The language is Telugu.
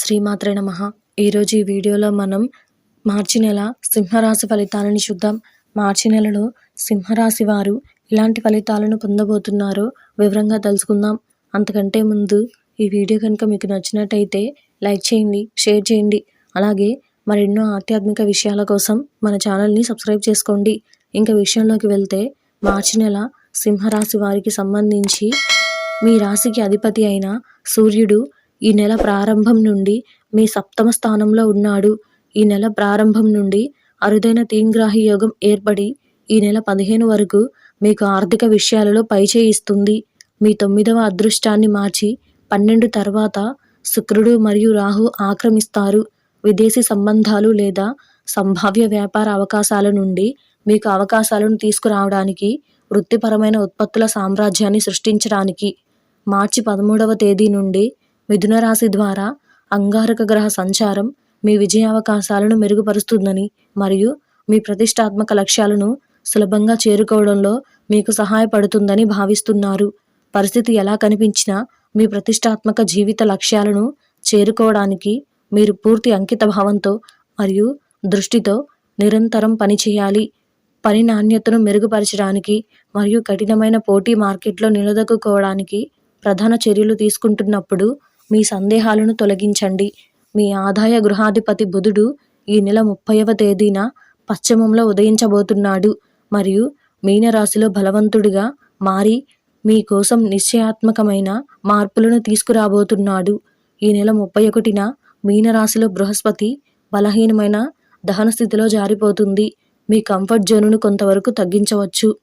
శ్రీమాత్రే నమ. ఈరోజు ఈ వీడియోలో మనం మార్చి నెల సింహరాశి ఫలితాలను చూద్దాం. మార్చి నెలలో సింహరాశి వారు ఇలాంటి ఫలితాలను పొందబోతున్నారో వివరంగా తెలుసుకుందాం. అంతకంటే ముందు ఈ వీడియో కనుక మీకు నచ్చినట్టయితే లైక్ చేయండి షేర్ చేయండి. అలాగే మరెన్నో ఆధ్యాత్మిక విషయాల కోసం మన ఛానల్ని సబ్స్క్రైబ్ చేసుకోండి. ఇంకా విషయంలోకి వెళ్తే మార్చి నెల సింహరాశి వారికి సంబంధించి మీ రాశికి అధిపతి అయిన సూర్యుడు ఈ నెల ప్రారంభం నుండి మీ సప్తమ స్థానంలో ఉన్నాడు. ఈ నెల ప్రారంభం నుండి అరుదైన తీంగ్రాహి యోగం ఏర్పడి ఈ నెల పదిహేను వరకు మీకు ఆర్థిక విషయాలలో పైచేయిస్తుంది మీ తొమ్మిదవ అదృష్టాన్ని మార్చి పన్నెండు తర్వాత శుక్రుడు మరియు రాహు ఆక్రమిస్తారు. విదేశీ సంబంధాలు లేదా సంభావ్య వ్యాపార అవకాశాల నుండి మీకు అవకాశాలను తీసుకురావడానికి వృత్తిపరమైన ఉత్పత్తుల సామ్రాజ్యాన్ని సృష్టించడానికి మార్చి పదమూడవ తేదీ నుండి మిథున రాశి ద్వారా అంగారక గ్రహ సంచారం మీ విజయావకాశాలను మెరుగుపరుస్తుందని మరియు మీ ప్రతిష్టాత్మక లక్ష్యాలను సులభంగా చేరుకోవడంలో మీకు సహాయపడుతుందని భావిస్తున్నారు. పరిస్థితి ఎలా కనిపించినా మీ ప్రతిష్టాత్మక జీవిత లక్ష్యాలను చేరుకోవడానికి మీరు పూర్తి అంకిత భావంతో మరియు దృష్టితో నిరంతరం పనిచేయాలి. పని నాణ్యతను మెరుగుపరచడానికి మరియు కఠినమైన పోటీ మార్కెట్లో నిలదొక్కుకోవడానికి ప్రధాన చర్యలు తీసుకుంటున్నప్పుడు మీ సందేహాలను తొలగించండి. మీ ఆదాయ గృహాధిపతి బుధుడు ఈ నెల ముప్పైవ తేదీన పశ్చిమంలో ఉదయించబోతున్నాడు. మరియు మీనరాశిలో బలవంతుడిగా మారి మీ కోసం నిశ్చయాత్మకమైన మార్పులను తీసుకురాబోతున్నాడు. ఈ నెల ముప్పై ఒకటిన మీనరాశిలో బృహస్పతి బలహీనమైన దహన స్థితిలో జారిపోతుంది. మీ కంఫర్ట్ జోన్ను కొంతవరకు తగ్గించవచ్చు.